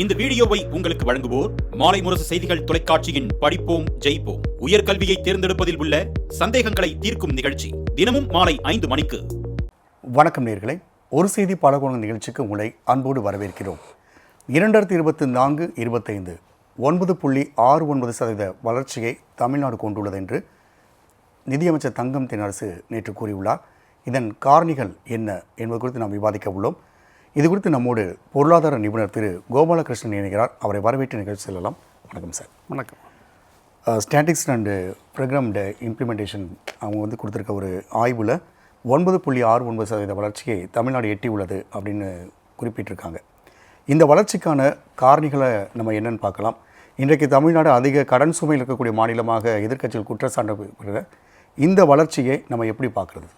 இந்த வீடியோவை உங்களுக்கு வழங்குவோர் மாலை முரசு செய்திகள் தொலைக்காட்சியின் படிப்போம் ஜெயிப்போம். உயர்கல்வியை தேர்ந்தெடுப்பதில் உள்ள சந்தேகங்களை தீர்க்கும் நிகழ்ச்சி தினமும் மாலை ஐந்து மணிக்கு. வணக்கம் நேர்களை. ஒரு செய்தி பலகோணம் நிகழ்ச்சிக்கு உங்களை அன்போடு வரவேற்கிறோம். இரண்டாயிரத்தி இருபத்தி நான்கு இருபத்தைந்து ஒன்பது புள்ளி ஆறு ஒன்பது சதவீத வளர்ச்சியை தமிழ்நாடு கொண்டுள்ளது என்று நிதியமைச்சர் தங்கம் தென்னரசு நேற்று கூறியுள்ளார். இதன் காரணிகள் என்ன என்பது குறித்து நாம் விவாதிக்க உள்ளோம். இது குறித்து நம்மோடு பொருளாதார நிபுணர் திரு கோபாலகிருஷ்ணன் இணைகிறார். அவரை வரவேற்று நிகழ்ச்சி செல்லலாம். வணக்கம் சார். வணக்கம். ஸ்டாட்டிக்ஸ் அண்டு ப்ரோக்ராம்டு இம்ப்ளிமெண்டேஷன் அவங்க வந்து கொடுத்துருக்க ஒரு ஆய்வில் ஒன்பது புள்ளி ஆறு ஒன்பது சதவீத வளர்ச்சியை தமிழ்நாடு எட்டி உள்ளது அப்படின்னு குறிப்பிட்டிருக்காங்க. இந்த வளர்ச்சிக்கான காரணிகளை நம்ம என்னன்னு பார்க்கலாம். இன்றைக்கு தமிழ்நாடு அதிக கடன் சுமையில் இருக்கக்கூடிய மாநிலமாக எதிர்க்கட்சிகள் குற்றச்சாட்டு இந்த வளர்ச்சியை நம்ம எப்படி பார்க்குறது?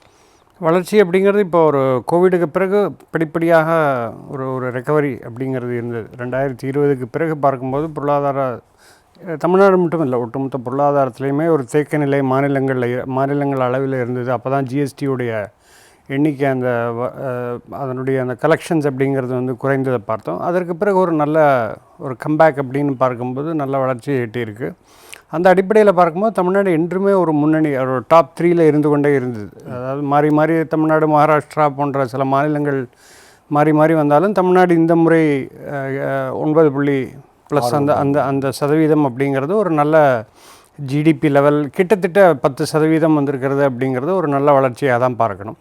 வளர்ச்சி அப்படிங்கிறது இப்போ ஒரு கோவிடுக்கு பிறகு படிப்படியாக ஒரு ஒரு ரெக்கவரி அப்படிங்கிறது இருந்தது. ரெண்டாயிரத்தி இருபதுக்கு பிறகு பார்க்கும்போது பொருளாதார தமிழ்நாடு மட்டும் இல்லை ஒட்டுமொத்த பொருளாதாரத்துலேயுமே ஒரு தேக்க நிலை மாநிலங்களில் மாநிலங்கள் அளவில் இருந்தது. அப்போ தான் ஜிஎஸ்டியுடைய எண்ணிக்கை அந்த வ- அதனுடைய அந்த கலெக்ஷன்ஸ் அப்படிங்கிறது வந்து குறைந்ததை பார்த்தோம். அதற்கு பிறகு ஒரு நல்ல ஒரு கம்பேக் அப்படின்னு பார்க்கும்போது நல்ல வளர்ச்சியை எட்டியிருக்கு. அந்த அடிப்படையில் பார்க்கும்போது தமிழ்நாடு என்றுமே ஒரு முன்னணி ஒரு டாப் த்ரீயில் இருந்து கொண்டே இருந்தது. அதாவது மாறி மாறி தமிழ்நாடு மகாராஷ்டிரா போன்ற சில மாநிலங்கள் மாறி மாறி வந்தாலும் தமிழ்நாடு இந்த முறை ஒன்பது புள்ளி ப்ளஸ் அந்த அந்த அந்த சதவீதம் அப்படிங்கிறது ஒரு நல்ல ஜிடிபி லெவல் கிட்டத்தட்ட பத்து சதவீதம் வந்திருக்கிறது அப்படிங்கிறது ஒரு நல்ல வளர்ச்சியாக தான் பார்க்கணும்.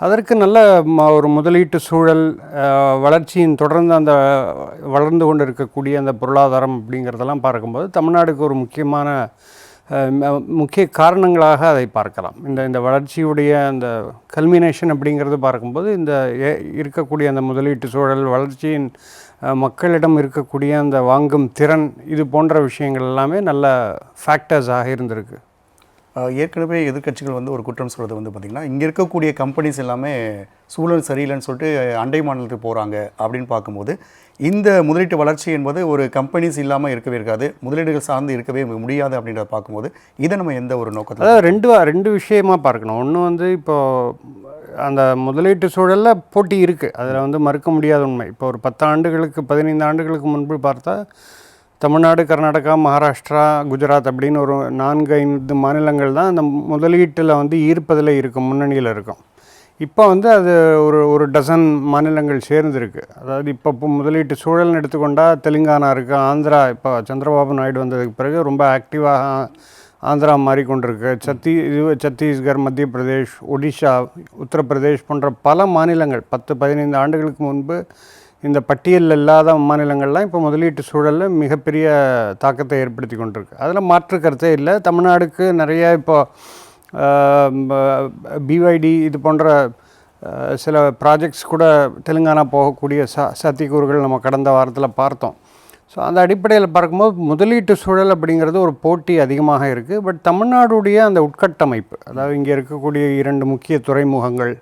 அதற்கு நல்ல ம- ஒரு முதலீட்டு சூழல் வளர்ச்சியின் தொடர்ந்து அந்த வளர்ந்து கொண்டு இருக்கக்கூடிய அந்த பொருளாதாரம் அப்படிங்கிறதெல்லாம் பார்க்கும்போது தமிழ்நாடுக்கு ஒரு முக்கியமான முக்கிய காரணங்களாக அதை பார்க்கலாம். இந்த இந்த வளர்ச்சியுடைய அந்த கல்மினேஷன் அப்படிங்கிறது பார்க்கும்போது இந்த ஏ- இருக்கக்கூடிய அந்த முதலீட்டு சூழல் வளர்ச்சியின் மக்களிடம் இருக்கக்கூடிய அந்த வாங்கும் திறன் இது போன்ற விஷயங்கள் எல்லாமே நல்ல ஃபேக்டர்ஸாக இருந்திருக்கு. ஏற்கனவே எதிர்க்கட்சிகள் வந்து ஒரு குற்றம் சொல்கிறது வந்து பார்த்திங்கன்னா இங்கே இருக்கக்கூடிய கம்பெனிஸ் எல்லாமே சூழல் சரியில்லைன்னு சொல்லிட்டு அண்டை மாநிலத்துக்கு போகிறாங்க அப்படின்னு பார்க்கும்போது இந்த முதலீட்டு வளர்ச்சி என்பது ஒரு கம்பெனிஸ் இல்லாமல் இருக்கவே இருக்காது முதலீடுகள் சார்ந்து இருக்கவே முடியாது அப்படின்றத பார்க்கும்போது இதை நம்ம எந்த ஒரு நோக்கத்தில் அதாவது ரெண்டு ரெண்டு விஷயமா பார்க்கணும். ஒன்று வந்து இப்போது அந்த முதலீட்டு சூழலில் போட்டி இருக்குது அதில் வந்து மறுக்க முடியாத உண்மை. இப்போ ஒரு பத்து ஆண்டுகளுக்கு பதினைந்து ஆண்டுகளுக்கு முன்பு பார்த்தா தமிழ்நாடு கர்நாடகா மகாராஷ்டிரா குஜராத் அப்படின்னு ஒரு நான்கு ஐந்து மாநிலங்கள் தான் அந்த முதலீட்டில் வந்து ஈர்ப்பதில் இருக்கும் முன்னணியில் இருக்கும். இப்போ வந்து அது ஒரு ஒரு டசன் மாநிலங்கள் சேர்ந்துருக்கு. அதாவது இப்போ இப்போ முதலீட்டு சூழல்னு எடுத்துக்கொண்டால் தெலுங்கானா இருக்குது ஆந்திரா இப்போ சந்திரபாபு நாயுடு வந்ததுக்கு பிறகு ரொம்ப ஆக்டிவாக ஆந்திரா மாறிக்கொண்டிருக்கு. சத்தி இது சத்தீஸ்கர் மத்திய பிரதேஷ் ஒடிஷா உத்தரப்பிரதேஷ் போன்ற பல மாநிலங்கள் பத்து பதினைந்து ஆண்டுகளுக்கு முன்பு இந்த பட்டியலில் இல்லாத மாநிலங்கள்லாம் இப்போ முதலீட்டு சூழலில் மிகப்பெரிய தாக்கத்தை ஏற்படுத்தி கொண்டிருக்கு. அதில் மாற்று கருத்தே இல்லை. தமிழ்நாடுக்கு நிறைய இப்போ பிவைடி இது போன்ற சில ப்ராஜெக்ட்ஸ் கூட தெலுங்கானா போகக்கூடிய ச சாத்தியக்கூறுகள் நம்ம கடந்த வாரத்தில் பார்த்தோம். ஸோ அந்த அடிப்படையில் பார்க்கும்போது முதலீட்டு சூழல் அப்படிங்கிறது ஒரு போட்டி அதிகமாக இருக்குது பட் தமிழ்நாடுடைய அந்த உட்கட்டமைப்பு அதாவது இங்கே இருக்கக்கூடிய இரண்டு முக்கிய துறைமுகங்கள்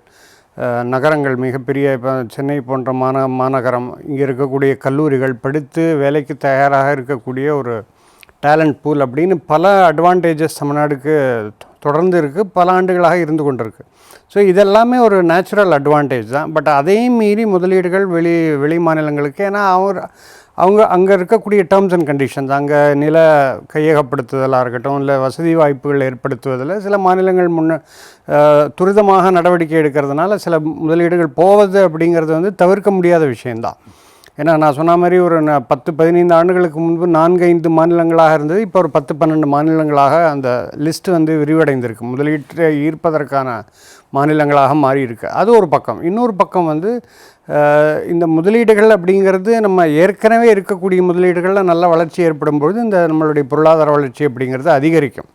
நகரங்கள் மிகப்பெரிய இப்போ சென்னை போன்ற மாந மாநகரம் இங்கே இருக்கக்கூடிய கல்லூரிகள் படித்து வேலைக்கு தயாராக இருக்கக்கூடிய ஒரு டேலண்ட் பூல் அப்படின்னு பல அட்வான்டேஜஸ் தமிழ்நாடுக்கு தொடர்ந்து இருக்குது பல ஆண்டுகளாக இருந்து கொண்டிருக்கு. ஸோ இதெல்லாமே ஒரு நேச்சுரல் அட்வான்டேஜ் தான். பட் அதையும் மீறி முதலீடுகள் வெளி வெளி மாநிலங்களுக்கு ஏன்னா அவர் அவங்க அங்கே இருக்கக்கூடிய டேர்ம்ஸ் அண்ட் கண்டிஷன்ஸ் அங்கே நில கையகப்படுத்துதலாக இருக்கட்டும் இல்லை வசதி வாய்ப்புகள் ஏற்படுத்துவதில் சில மாநிலங்கள் முன்ன துரிதமாக நடவடிக்கை எடுக்கிறதுனால சில முதலீடுகள் போவது அப்படிங்கிறது வந்து தவிர்க்க முடியாத விஷயந்தான் ஏன்னா நான் சொன்ன மாதிரி ஒரு ந- பத்து பதினைந்து ஆண்டுகளுக்கு முன்பு நான்கு ஐந்து மாநிலங்களாக இருந்தது. இப்போ ஒரு பத்து பன்னெண்டு மாநிலங்களாக அந்த லிஸ்ட் வந்து விரிவடைந்திருக்கு. முதலீட்டை ஈர்ப்பதற்கான மாநிலங்களாக மாறி இருக்கு அது ஒரு பக்கம். இன்னொரு பக்கம் வந்து இந்த முதலீடுகள் அப்படிங்கிறது நம்ம ஏற்கனவே இருக்கக்கூடிய முதலீடுகளில் நல்ல வளர்ச்சி ஏற்படும் பொழுது இந்த நம்மளுடைய பொருளாதார வளர்ச்சி அப்படிங்கிறது அதிகரிக்கும்.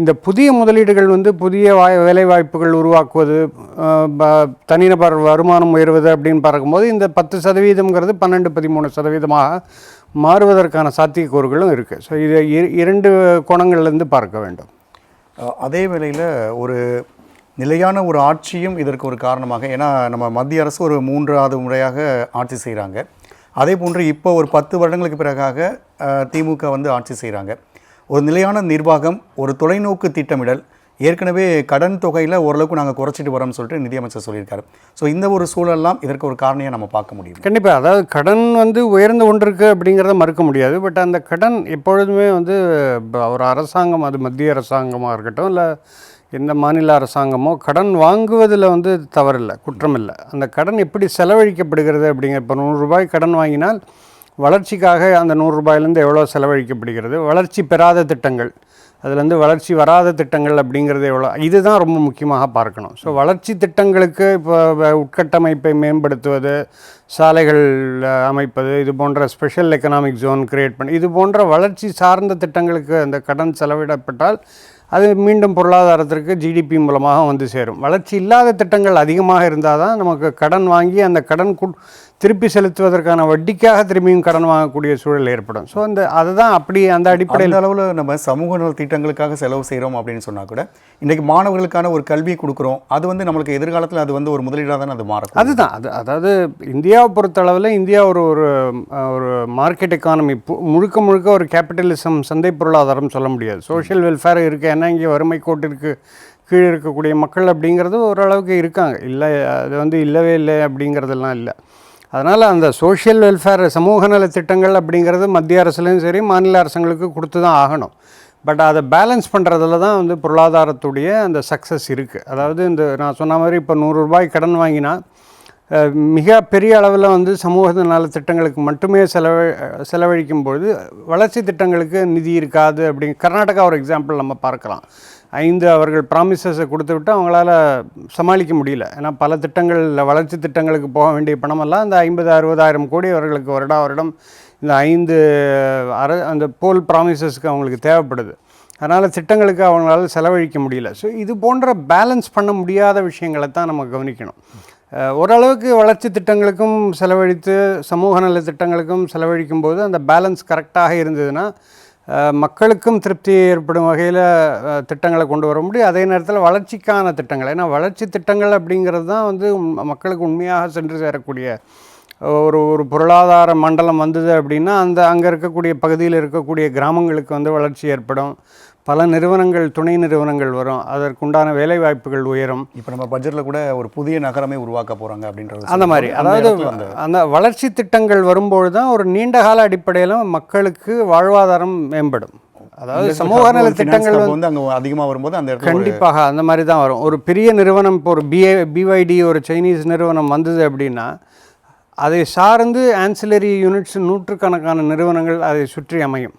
இந்த புதிய முதலீடுகள் வந்து புதிய வாய் வேலைவாய்ப்புகள் உருவாக்குவது தனிநபர் வருமானம் உயர்வது அப்படின்னு பார்க்கும்போது இந்த பத்து சதவீதம்ங்கிறது பன்னெண்டு பதிமூணு சதவீதமாக மாறுவதற்கான சாத்தியக்கூறுகளும் இருக்குது ஸோ இதை இரண்டு கோணங்கள்லேருந்து பார்க்க வேண்டும். அதே வேளையில் ஒரு நிலையான ஒரு ஆட்சியும் இதற்கு ஒரு காரணமாக ஏன்னா நம்ம மத்திய அரசு ஒரு மூன்றாவது முறையாக ஆட்சி செய்கிறாங்க. அதே போன்று இப்போ ஒரு பத்து வருடங்களுக்கு பிறகாக திமுக வந்து ஆட்சி செய்கிறாங்க. ஒரு நிலையான நிர்வாகம் ஒரு தொலைநோக்கு திட்டமிடல் ஏற்கனவே கடன் தொகையில் ஓரளவுக்கு நாங்கள் குறைச்சிட்டு வரோம்னு சொல்லிட்டு நிதியமைச்சர் சொல்லியிருக்காரு. ஸோ இந்த ஒரு சூழல்லாம் இதற்கு ஒரு காரணியாக நம்ம பார்க்க முடியும். கண்டிப்பாக அதாவது கடன் வந்து உயர்ந்து கொண்டிருக்கு அப்படிங்கிறத மறுக்க முடியாது. பட் அந்த கடன் எப்பொழுதுமே வந்து ப- ஒரு அரசாங்கம் அது மத்திய அரசாங்கமாக இருக்கட்டும் இல்லை எந்த மாநில அரசாங்கமோ கடன் வாங்குவதில் வந்து தவறில்லை குற்றம் இல்லை அந்த கடன் எப்படி செலவழிக்கப்படுகிறது அப்படிங்கிற இப்போ நூறுரூபாய் கடன் வாங்கினால் வளர்ச்சிக்காக அந்த நூறுரூபாயிலேருந்து எவ்வளோ செலவழிக்கப்படுகிறது? வளர்ச்சி பெறாத திட்டங்கள் அதுலேருந்து வளர்ச்சி வராத திட்டங்கள் அப்படிங்கிறது எவ்வளோ? இதுதான் ரொம்ப முக்கியமாக பார்க்கணும். ஸோ வளர்ச்சி திட்டங்களுக்கு இப்போ வ- உட்கட்டமைப்பை மேம்படுத்துவது சாலைகள் அமைப்பது இது போன்ற ஸ்பெஷல் எக்கனாமிக் ஜோன் கிரியேட் பண்ணி இது போன்ற வளர்ச்சி சார்ந்த திட்டங்களுக்கு அந்த கடன் செலவிடப்பட்டால் அது மீண்டும் பொருளாதாரத்திற்கு ஜிடிபி மூலமாக வந்து சேரும். வளர்ச்சி இல்லாத திட்டங்கள் அதிகமாக இருந்தால் தான் நமக்கு கடன் வாங்கி அந்த கடன் கு- திருப்பி செலுத்துவதற்கான வட்டிக்காக திரும்பியும் கடன் வாங்கக்கூடிய சூழல் ஏற்படும். ஸோ அந்த அதுதான் அப்படி அந்த அடிப்படையில் அளவில் நம்ம சமூக நல திட்டங்களுக்காக செலவு செய்கிறோம் அப்படின்னு சொன்னால் கூட இன்றைக்கி மாணவர்களுக்கான ஒரு கல்வியை கொடுக்குறோம். அது வந்து நம்மளுக்கு எதிர்காலத்தில் அது வந்து ஒரு முதலீடாக தானே அது மாறும் அதுதான். அது அதாவது இந்தியாவை பொறுத்தளவில் இந்தியா ஒரு ஒரு ஒரு மார்க்கெட் எக்கானமி முழுக்க முழுக்க ஒரு கேபிட்டலிசம் சந்தை பொருளாதாரம் சொல்ல முடியாது. சோஷியல் வெல்ஃபேர் இருக்குது ஏன்னா இங்கே வறுமை கோட்டிற்கு கீழே இருக்கக்கூடிய மக்கள் அப்படிங்கிறது ஓரளவுக்கு இருக்காங்க. இல்லை அது வந்து இல்லவே இல்லை அப்படிங்கிறதெல்லாம் இல்லை. அதனால் அந்த சோஷியல் வெல்ஃபேர் சமூக நல திட்டங்கள் அப்படிங்கிறது மத்திய அரசுலையும் சரி மாநில அரசுங்களுக்கு கொடுத்து தான் ஆகணும். பட் அதை பேலன்ஸ் பண்ணுறதுல தான் வந்து பொருளாதாரத்துடைய அந்த சக்ஸஸ் இருக்குது அதாவது இந்த நான் சொன்ன மாதிரி இப்போ நூறு ரூபாய் கடன் வாங்கினா மிக பெரிய அளவில் வந்து சமூக நல திட்டங்களுக்கு மட்டுமே செலவ செலவழிக்கும் பொழுது வளர்ச்சி திட்டங்களுக்கு நிதி இருக்காது அப்படி கர்நாடகா ஒரு எக்ஸாம்பிள் நம்ம பார்க்கலாம். ஐந்து அவர்கள் ப்ராமிசஸை கொடுத்து விட்டு அவங்களால சமாளிக்க முடியல. ஏன்னா பல திட்டங்களில் வளர்ச்சி திட்டங்களுக்கு போக வேண்டிய பணமெல்லாம் இந்த ஐம்பது அறுபதாயிரம் கோடி அவர்களுக்கு வருடா வருடம் இந்த ஐந்து அர அந்த போல் ப்ராமிசஸ்க்கு அவங்களுக்கு தேவைப்படுது. அதனால் திட்டங்களுக்கு அவங்களால செலவழிக்க முடியல. ஸோ இது போன்ற பேலன்ஸ் பண்ண முடியாத விஷயங்களை தான் நம்ம கவனிக்கணும். ஓரளவுக்கு வளர்ச்சி திட்டங்களுக்கும் செலவழித்து சமூக நல திட்டங்களுக்கும் செலவழிக்கும் போது அந்த பேலன்ஸ் கரெக்டாக இருந்ததுன்னா மக்களுக்கும் திருப்தி ஏற்படும் வகையில் திட்டங்களை கொண்டு வர முடியும். அதே நேரத்தில் வளர்ச்சிக்கான திட்டங்கள். ஏன்னா வளர்ச்சி திட்டங்கள் அப்படிங்கிறது தான் வந்து மக்களுக்கு உண்மையாக சென்று சேரக்கூடிய ஒரு ஒரு பொருளாதார மண்டலம் வந்தது அப்படின்னா அந்த அங்கே இருக்கக்கூடிய பகுதியில் இருக்கக்கூடிய கிராமங்களுக்கு வந்து வளர்ச்சி ஏற்படும். பல நிறுவனங்கள் துணை நிறுவனங்கள் வரும். அதற்குண்டான வேலைவாய்ப்புகள் உயரும். இப்போ நம்ம பட்ஜெட்டில் கூட ஒரு புதிய நகரமே உருவாக்க போகிறாங்க அப்படின்றது அந்த மாதிரி. அதாவது அந்த வளர்ச்சி திட்டங்கள் வரும்பொழுது தான் ஒரு நீண்ட கால அடிப்படையில் மக்களுக்கு வாழ்வாதாரம் மேம்படும். அதாவது சமூக நல திட்டங்கள் வந்து அங்கே அதிகமாக வரும்போது அந்த கண்டிப்பாக அந்த மாதிரி தான் வரும். ஒரு பெரிய நிறுவனம் இப்போ ஒரு பிஏ பிவைடி ஒரு சைனீஸ் நிறுவனம் வந்தது அப்படின்னா அதை சார்ந்து ஆன்சிலரி யூனிட்ஸ் நூற்றுக்கணக்கான நிறுவனங்கள் அதை சுற்றி அமையும்.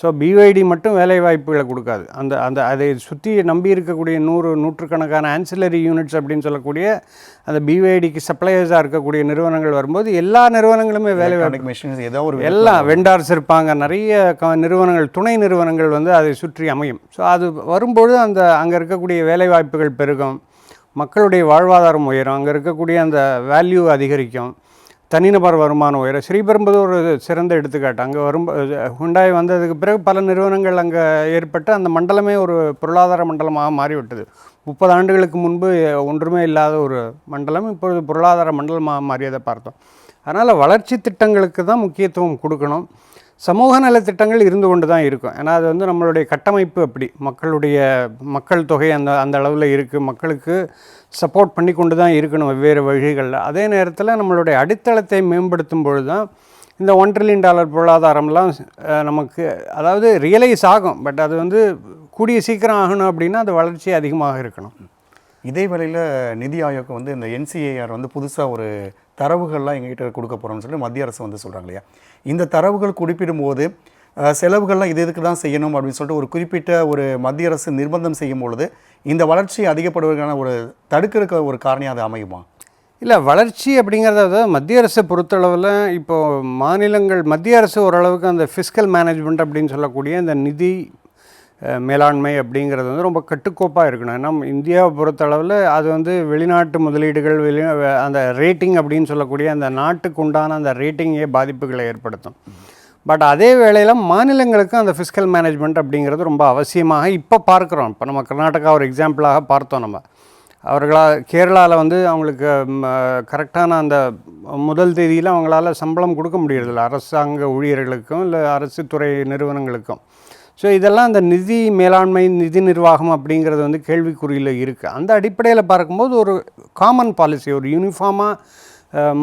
ஸோ பிவைடி மட்டும் வேலை வாய்ப்புகளை கொடுக்காது. அந்த அந்த அதை சுற்றி நம்பி இருக்கக்கூடிய நூறு நூற்றுக்கணக்கான ஆன்சிலரி யூனிட்ஸ் அப்படின்னு சொல்லக்கூடிய அந்த பிவைடிக்கு சப்ளையர்ஸாக இருக்கக்கூடிய நிறுவனங்கள் வரும்போது எல்லா நிறுவனங்களுமே வேலை வாய்ப்பு machines ஏதோ ஒரு எல்லாம் வெண்டார்ஸ் இருப்பாங்க. நிறைய க நிறுவனங்கள் துணை நிறுவனங்கள் வந்து அதை சுற்றி அமையும். ஸோ அது வரும்பொழுது அந்த அங்கே இருக்கக்கூடிய வேலைவாய்ப்புகள் பெருகும். மக்களுடைய வாழ்வாதாரம் உயரும். அங்கே இருக்கக்கூடிய அந்த வேல்யூ அதிகரிக்கும். தனிநபர் வருமானம் உயர ஸ்ரீபெரும்புதூர் ஒரு சிறந்த எடுத்துக்காட்டு. அங்கே வரும் ஹுண்டாய் வந்ததுக்கு பிறகு பல நிறுவனங்கள் அங்கே ஏற்பட்டு அந்த மண்டலமே ஒரு பொருளாதார மண்டலமாக மாறிவிட்டது. முப்பது ஆண்டுகளுக்கு முன்பு ஒன்றுமே இல்லாத ஒரு மண்டலம் இப்பொழுது பொருளாதார மண்டலமாக மாறியதை பார்த்தோம். அதனால் வளர்ச்சி திட்டங்களுக்கு தான் முக்கியத்துவம் கொடுக்கணும். சமூக நலத்திட்டங்கள் இருந்து கொண்டு தான் இருக்கும். ஏன்னா அது வந்து நம்மளுடைய கட்டமைப்பு அப்படி. மக்களுடைய மக்கள் தொகை அந்த அந்த அளவில் இருக்குது மக்களுக்கு சப்போர்ட் பண்ணி கொண்டு தான் இருக்கணும் வெவ்வேறு வழிகளில். அதே நேரத்தில் நம்மளுடைய அடித்தளத்தை மேம்படுத்தும் பொழுது தான் இந்த ஒன் ட்ரில்லியன் டாலர் பொருளாதாரம்லாம் நமக்கு அதாவது ரியலைஸ் ஆகும். பட் அது வந்து கூடிய சீக்கிரம் ஆகணும் அப்படின்னா அது வளர்ச்சி அதிகமாக இருக்கணும். இதே வேளையில் நிதி ஆயோக் வந்து இந்த என்சிஏஆர் வந்து புதுசாக ஒரு தரவுகள்லாம் எங்ககிட்ட கொடுக்க போகிறோம்னு சொல்லி மத்திய அரசு வந்து சொல்கிறாங்க இல்லையா? இந்த தரவுகள் குறிப்பிடும்போது செலவுகள்லாம் இது இதுக்கு தான் செய்யணும் அப்படின்னு சொல்லிட்டு ஒரு குறிப்பிட்ட ஒரு மத்திய அரசு நிர்பந்தம் செய்யும் பொழுது இந்த வளர்ச்சி அதிகப்படுவதற்கான ஒரு தடுக்கிறதுக்கு ஒரு காரணியாக அது அமையுமா? இல்லை வளர்ச்சி அப்படிங்கிறத மத்திய அரசை பொறுத்தளவில் இப்போது மாநிலங்கள் மத்திய அரசு ஓரளவுக்கு அந்த ஃபிஸ்கல் மேனேஜ்மெண்ட் அப்படின்னு சொல்லக்கூடிய இந்த நிதி மேலாண்மை அப்படிங்கிறது வந்து ரொம்ப கட்டுக்கோப்பாக இருக்கணும். ஏன்னா இந்தியாவை பொறுத்தளவில் அது வந்து வெளிநாட்டு முதலீடுகள் வெளி அந்த ரேட்டிங் அப்படின்னு சொல்லக்கூடிய அந்த நாட்டுக்கு உண்டான அந்த ரேட்டிங்கே பாதிப்புகளை ஏற்படுத்தும். பட் அதே வேளையில் மாநிலங்களுக்கு அந்த ஃபிஸ்கல் மேனேஜ்மெண்ட் அப்படிங்கிறது ரொம்ப அவசியமாக இப்போ பார்க்குறோம். இப்போ நம்ம கர்நாடகா ஒரு எக்ஸாம்பிளாக பார்த்தோம் நம்ம. அவர்களா கேரளாவில் வந்து அவங்களுக்கு கரெக்டான அந்த முதல் தேதியில் அவங்களால சம்பளம் கொடுக்க முடியறதில்ல. அரசாங்க ஊழியர்களுக்கும் இல்லை அரசு துறை நிறுவனங்களுக்கும். ஸோ இதெல்லாம் அந்த நிதி மேலாண்மை நிதி நிர்வாகம் அப்படிங்கிறது வந்து கேள்விக்குறியில் இருக்குது அந்த அடிப்படையில் பார்க்கும்போது ஒரு காமன் பாலிசி ஒரு யூனிஃபார்மாக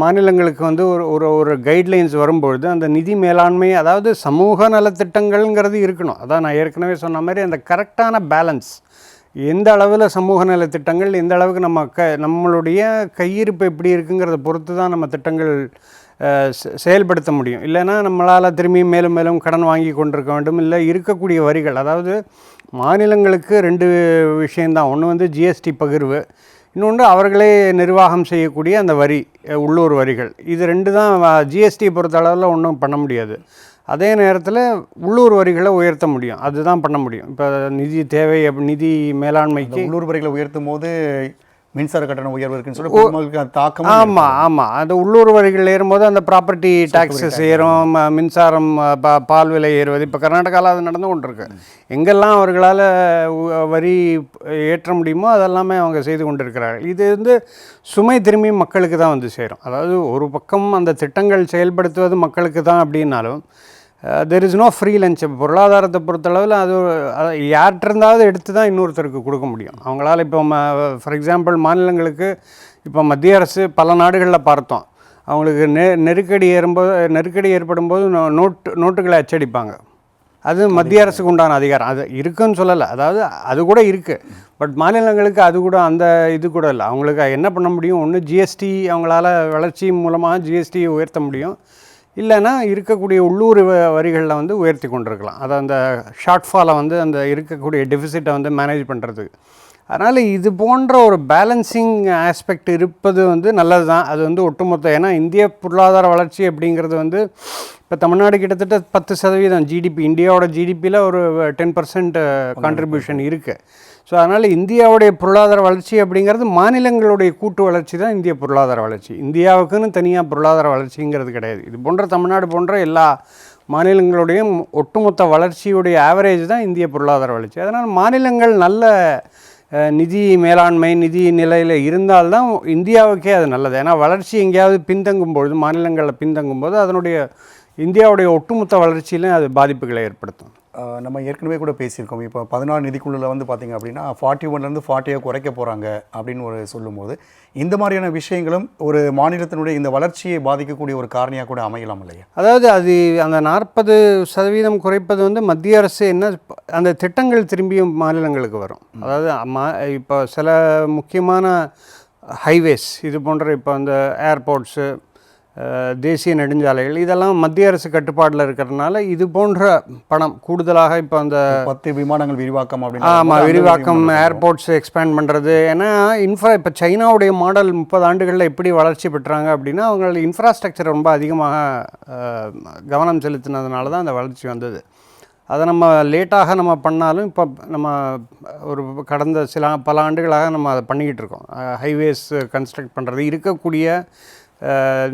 மாநிலங்களுக்கு வந்து ஒரு ஒரு ஒரு கைட்லைன்ஸ் வரும்பொழுது அந்த நிதி மேலாண்மை அதாவது சமூக நலத்திட்டங்கள்ங்கிறது இருக்கணும். அதான் நான் ஏற்கனவே சொன்ன மாதிரி அந்த கரெக்டான பேலன்ஸ் எந்த அளவில் சமூக நலத்திட்டங்கள் எந்த அளவுக்கு நம்ம க நம்மளுடைய கையிருப்பு எப்படி இருக்குங்கிறத பொறுத்து தான் நம்ம திட்டங்கள் செயல்படுத்த முடியும். இல்லைன்னா நம்மளால் திரும்பி மேலும் மேலும் கடன் வாங்கி கொண்டிருக்க வேண்டும். இல்லை இருக்கக்கூடிய வரிகள் அதாவது மாநிலங்களுக்கு ரெண்டு விஷயந்தான் ஒன்று வந்து ஜிஎஸ்டி பகிர்வு இன்னொன்று அவர்களே நிர்வாகம் செய்யக்கூடிய அந்த வரி உள்ளூர் வரிகள். இது ரெண்டு தான் ஜிஎஸ்டியை பொறுத்த அளவில் ஒன்றும் பண்ண முடியாது. அதே நேரத்தில் உள்ளூர் வரிகளை உயர்த்த முடியும். அதுதான் பண்ண முடியும். இப்போ நிதி தேவை நிதி மேலாண்மைக்கு உள்ளூர் வரிகளை உயர்த்தும் போது மின்சார கட்டணம் உயர்வு இருக்குன்னு சொல்லி தாக்கம் ஆமாம் ஆமாம் அந்த உள்ளூர் வரிகள் ஏறும்போது அந்த ப்ராப்பர்ட்டி டாக்ஸஸ் ஏறும் மின்சாரம் பால் விலை ஏறுவது. இப்போ கர்நாடகாவில் அது நடந்து கொண்டிருக்கு. எங்கெல்லாம் அவர்களால் வரி ஏற்ற முடியுமோ அதெல்லாமே அவங்க செய்து கொண்டிருக்கிறார்கள். இது வந்து சுமை திரும்பி மக்களுக்கு தான் வந்து சேரும். அதாவது ஒரு பக்கம் அந்த திட்டங்கள் செயல்படுத்துவது மக்களுக்கு தான் அப்படின்னாலும் there is no free lunch பொருளாதாரத்தை பொறுத்தளவில் அது அது யார்கிட்ட இருந்தாவது எடுத்து தான் இன்னொருத்தருக்கு கொடுக்க முடியும். அவங்களால இப்போ ஃபார் எக்ஸாம்பிள் மாநிலங்களுக்கு இப்போ மத்திய அரசு பல நாடுகளில் பார்த்தோம். அவங்களுக்கு நெ நெருக்கடி ஏறும்போது நெருக்கடி ஏற்படும் போது நோ- நோட்டு நோட்டுகளை அச்சடிப்பாங்க. அது மத்திய அரசுக்கு உண்டான அதிகாரம். அது இருக்குன்னு சொல்லலை. அதாவது அது கூட இருக்குது பட் மாநிலங்களுக்கு அது கூட அந்த இது கூட இல்லை. அவங்களுக்கு என்ன பண்ண முடியும்? ஒன்று ஜிஎஸ்டி அவங்களால வளர்ச்சி மூலமாக ஜிஎஸ்டி உயர்த்த முடியும். இல்லைன்னா இருக்கக்கூடிய உள்ளூர் வ- வரிகளில் வந்து உயர்த்தி கொண்டிருக்கலாம். அதை அந்த ஷார்ட்ஃபாலை வந்து அந்த இருக்கக்கூடிய டெபிசிட்டை வந்து மேனேஜ் பண்ணுறதுக்கு அதனால் இது போன்ற ஒரு பேலன்சிங் ஆஸ்பெக்ட் இருப்பது வந்து நல்லது தான் அது வந்து ஒட்டுமொத்த ஏன்னா இந்திய பொருளாதார வளர்ச்சி அப்படிங்கிறது வந்து இப்போ தமிழ்நாடு கிட்டத்தட்ட பத்து சதவீதம் ஜிடிபி இந்தியாவோட ஜிடிபியில் ஒரு டென் பர்சன்ட் கான்ட்ரிபியூஷன் இருக்குது ஸோ அதனால் இந்தியாவுடைய பொருளாதார வளர்ச்சி அப்படிங்கிறது மாநிலங்களுடைய கூட்டு வளர்ச்சி தான் இந்திய பொருளாதார வளர்ச்சி. இந்தியாவுக்குன்னு தனியாக பொருளாதார வளர்ச்சிங்கிறது கிடையாது. இது போன்ற தமிழ்நாடு போன்ற எல்லா மாநிலங்களுடைய ஒட்டுமொத்த வளர்ச்சியுடைய ஆவரேஜ் தான் இந்திய பொருளாதார வளர்ச்சி. அதனால் மாநிலங்கள் நல்ல நிதி மேலாண்மை நிதி நிலையில் இருந்தால்தான் இந்தியாவுக்கே அது நல்லது. ஏன்னா வளர்ச்சி எங்கேயாவது பின்தங்கும் பொழுது மாநிலங்களில் பின்தங்கும் போது அதனுடைய இந்தியாவுடைய ஒட்டுமொத்த வளர்ச்சியிலும் அது பாதிப்புகளை ஏற்படுத்தும். நம்ம ஏற்கனவே கூட பேசியிருக்கோம். இப்போ பதினாறு நிதிக்குழுல வந்து பார்த்தீங்க அப்படின்னா ஃபார்ட்டி ஒன்லேருந்து ஃபார்ட்டியாக குறைக்க போகிறாங்க அப்படின்னு ஒரு சொல்லும்போது இந்த மாதிரியான விஷயங்களும் ஒரு மாநிலத்தினுடைய இந்த வளர்ச்சியை பாதிக்கக்கூடிய ஒரு காரணியாக கூட அமையலாம் இல்லையா? அதாவது அது அந்த நாற்பது சதவீதம் குறைப்பது வந்து மத்திய அரசு என்ன அந்த திட்டங்கள் திரும்பியும் மாநிலங்களுக்கு வரும். அதாவது இப்போ சில முக்கியமான ஹைவேஸ் இது போன்ற இப்போ அந்த ஏர்போர்ட்ஸு தேசிய நெடுஞ்சாலைகள் இதெல்லாம் மத்திய அரசு கட்டுப்பாட்டில் இருக்கிறதுனால இது போன்ற பணம் கூடுதலாக இப்போ அந்த பத்து விமானங்கள் விரிவாக்கம் அப்படின்னு ஆமாம் விரிவாக்கம் ஏர்போர்ட்ஸ் எக்ஸ்பேண்ட் பண்ணுறது ஏன்னா இன்ஃப்ரா இப்போ சைனாவுடைய மாடல் முப்பது ஆண்டுகளில் எப்படி வளர்ச்சி பெற்றாங்க அப்படின்னா அவங்களோட இன்ஃப்ராஸ்ட்ரக்சர் ரொம்ப அதிகமாக கவனம் செலுத்தினதுனால தான் அந்த வளர்ச்சி வந்தது. அதை நம்ம லேட்டாக நம்ம பண்ணாலும் இப்போ நம்ம ஒரு கடந்த சில பல ஆண்டுகளாக நம்ம அதை பண்ணிக்கிட்டு இருக்கோம். ஹைவேஸ் கன்ஸ்ட்ரக்ட் பண்ணுறது இருக்கக்கூடிய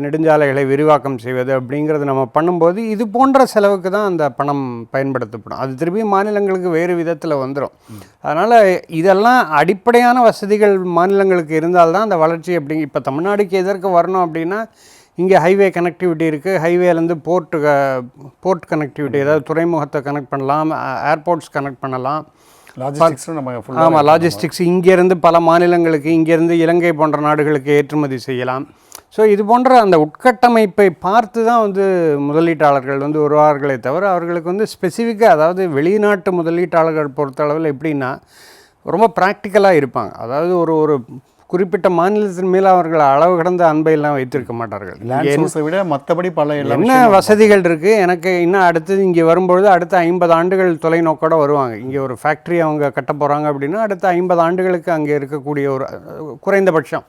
நெடுஞ்சாலைகளை விரிவாக்கம் செய்வது அப்படிங்கிறது நம்ம பண்ணும்போது இது போன்ற செலவுக்கு தான் அந்த பணம் பயன்படுத்தப்படும். அது திருப்பி மாநிலங்களுக்கு வேறு விதத்தில் வந்துடும் அதனால் இதெல்லாம் அடிப்படையான வசதிகள் மாநிலங்களுக்கு இருந்தால்தான் அந்த வளர்ச்சி அப்படி இப்போ தமிழ்நாடுக்கு எதற்கு வரணும் அப்படின்னா இங்கே ஹைவே கனெக்டிவிட்டி இருக்குது ஹைவேலேருந்து போர்ட்டு போர்ட் கனெக்டிவிட்டி ஏதாவது துறைமுகத்தை கனெக்ட் பண்ணலாம் ஏர்போர்ட்ஸ் கனெக்ட் பண்ணலாம். ஆமாம் லாஜிஸ்டிக்ஸ் இங்கேருந்து பல மாநிலங்களுக்கு இங்கேருந்து இலங்கை போன்ற நாடுகளுக்கு ஏற்றுமதி செய்யலாம். ஸோ இது போன்ற அந்த உட்கட்டமைப்பை பார்த்து தான் வந்து முதலீட்டாளர்கள் வந்து வருவார்களே தவிர அவர்களுக்கு வந்து ஸ்பெசிஃபிக்காக அதாவது வெளிநாட்டு முதலீட்டாளர்கள் பொறுத்தளவில் எப்படின்னா ரொம்ப ப்ராக்டிக்கலாக இருப்பாங்க. அதாவது ஒரு ஒரு குறிப்பிட்ட மாநிலத்தின் மேலே அவர்கள் அளவு கடந்த அன்பை எல்லாம் வைத்திருக்க மாட்டார்கள். லேண்ட் விட மற்றபடி பல என்ன வசதிகள் இருக்குது எனக்கு இன்னும் அடுத்தது இங்கே வரும்பொழுது அடுத்த ஐம்பது ஆண்டுகள் தொலைநோக்கோட வருவாங்க. இங்கே ஒரு ஃபேக்ட்ரி அவங்க கட்ட போகிறாங்க அப்படின்னா அடுத்த ஐம்பது ஆண்டுகளுக்கு அங்கே இருக்கக்கூடிய ஒரு குறைந்தபட்சம்.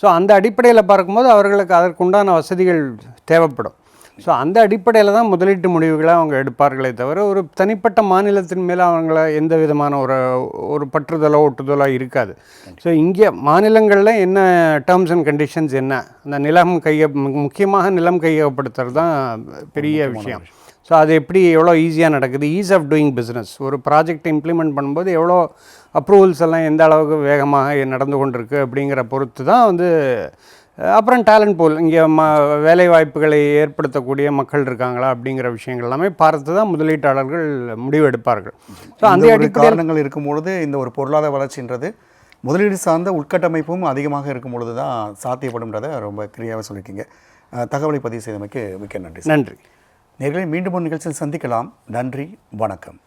ஸோ அந்த அடிப்படையில் பார்க்கும்போது அவர்களுக்கு அதற்குண்டான வசதிகள் தேவைப்படும். ஸோ அந்த அடிப்படையில் தான் முதலீட்டு முடிவுகளை அவங்க எடுப்பார்களே தவிர ஒரு தனிப்பட்ட மாநிலத்தின் மேலே அவங்கள எந்த விதமான ஒரு ஒரு பற்றுதலோ ஒட்டுதலோ இருக்காது. ஸோ இங்கே மாநிலங்களில் என்ன டேர்ம்ஸ் அண்ட் கண்டிஷன்ஸ் என்ன? அந்த நிலம் கைய முக்கியமாக நிலம் கையகப்படுத்துறது தான் பெரிய விஷயம். ஸோ அது எப்படி எவ்வளோ ஈஸியாக நடக்குது? ஈஸ் ஆஃப் டூயிங் பிஸ்னஸ் ஒரு ப்ராஜெக்ட் இம்ப்ளிமெண்ட் பண்ணும்போது எவ்வளோ அப்ரூவல்ஸ் எல்லாம் எந்த அளவுக்கு வேகமாக நடந்து கொண்டிருக்கு அப்படிங்கிற பொறுத்து தான் வந்து அப்புறம் டேலண்ட் போல் இங்கே ம வேலை வாய்ப்புகளை ஏற்படுத்தக்கூடிய மக்கள் இருக்காங்களா அப்படிங்கிற விஷயங்கள் எல்லாமே பார்த்து தான் முதலீட்டாளர்கள் முடிவெடுப்பார்கள் ஸோ அந்த காரணங்கள் இருக்கும் பொழுது இந்த ஒரு பொருளாதார வளர்ச்சின்றது முதலீடு சார்ந்த உட்கட்டமைப்பும் அதிகமாக இருக்கும் பொழுது தான் சாத்தியப்படும்ன்றதை ரொம்ப கிளியராக சொல்லியிருக்கீங்க. தகவலை பதிவு செய்தமைக்கு மிக்க நன்றி. நன்றி. நேர்களை மீண்டும் ஒரு நிகழ்ச்சியில் சந்திக்கலாம். நன்றி வணக்கம்.